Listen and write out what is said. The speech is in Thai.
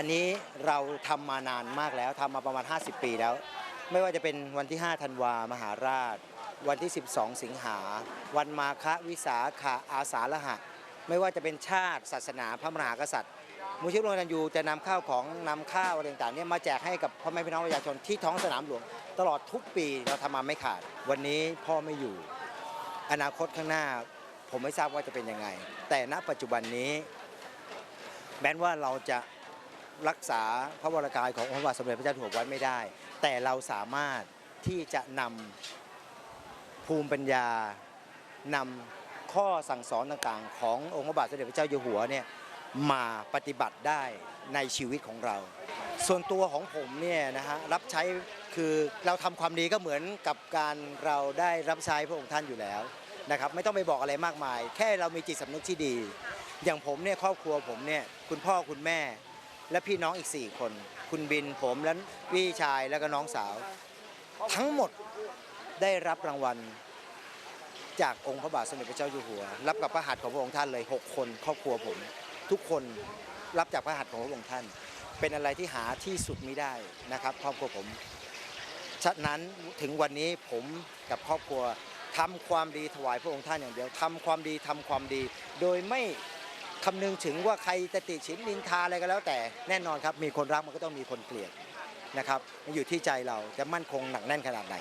อันนี้เราทำมานานมากแล้วทำมาประมาณ 50 ปีแล้ว ไม่ว่าจะเป็นวันที่ 5 ธันวา มหาราช วันที่ 12 สิงหา วันมาฆวิสาขะอาสาฬหะ ไม่ว่าจะเป็นชาติ ศาสนาพระมหากษัตริย์มูลที่ร่วมกันยูจะนำข้าวของนำข้าวอะไรต่างๆเนี่ยมาแจกให้กับพ่อแม่พี่น้องประชาชนที่ท้องสนามหลวง ตลอดทุกปีเราทำมาไม่ขาด วันนี้พ่อไม่อยู่ อนาคตข้างหน้า ผมไม่ทราบว่าจะเป็นยังไง แต่ณปัจจุบันนี้ แม้ว่าเราจะ รักษาพระวรากายขององค์พระบาทสมเด็จพระเจ้าอยู่หัวไว้ไม่ได้ แต่เราสามารถที่จะนำภูมิปัญญานำข้อสั่งสอนต่างๆ ขององค์พระบาทสมเด็จพระเจ้าอยู่หัวเนี่ยมาปฏิบัติได้ในชีวิตของเรา ส่วนตัวของผมเนี่ยนะฮะรับใช้คือเราทำความดีก็เหมือนกับการเราได้รับใช้พระองค์ท่านอยู่แล้วนะครับไม่ต้องไปบอกอะไรมากมาย แค่เรามีจิตสำนึกที่ดี อย่างผมเนี่ยครอบครัวผมเนี่ยคุณพ่อคุณแม่ และพี่น้องอีก 4 คน คุณบินผมและพี่ชายแล้วก็น้องสาว ทั้งหมดได้รับรางวัล จากองค์พระบาทสมเด็จพระเจ้าอยู่หัว รับกับพระหัตถ์ของพระองค์ท่านเลย 6 คนครอบครัวผม ทุกคนรับจากพระหัตถ์ของพระองค์ท่าน เป็นอะไรที่หาที่สุดไม่ได้นะครับครอบครัวผมฉะนั้นถึงวันนี้ผมกับครอบครัวทำความดีถวายพระองค์ท่านอย่างเดียวทำความดีทำความดี โดยไม่ คำนึงถึงว่าใครจะติฉินนินทาอะไรก็แล้วแต่แน่นอนครับ มีคนรักมันก็ต้องมีคนเกลียดนะครับมันอยู่ที่ใจเราจะมั่นคงหนักแน่นขนาดไหน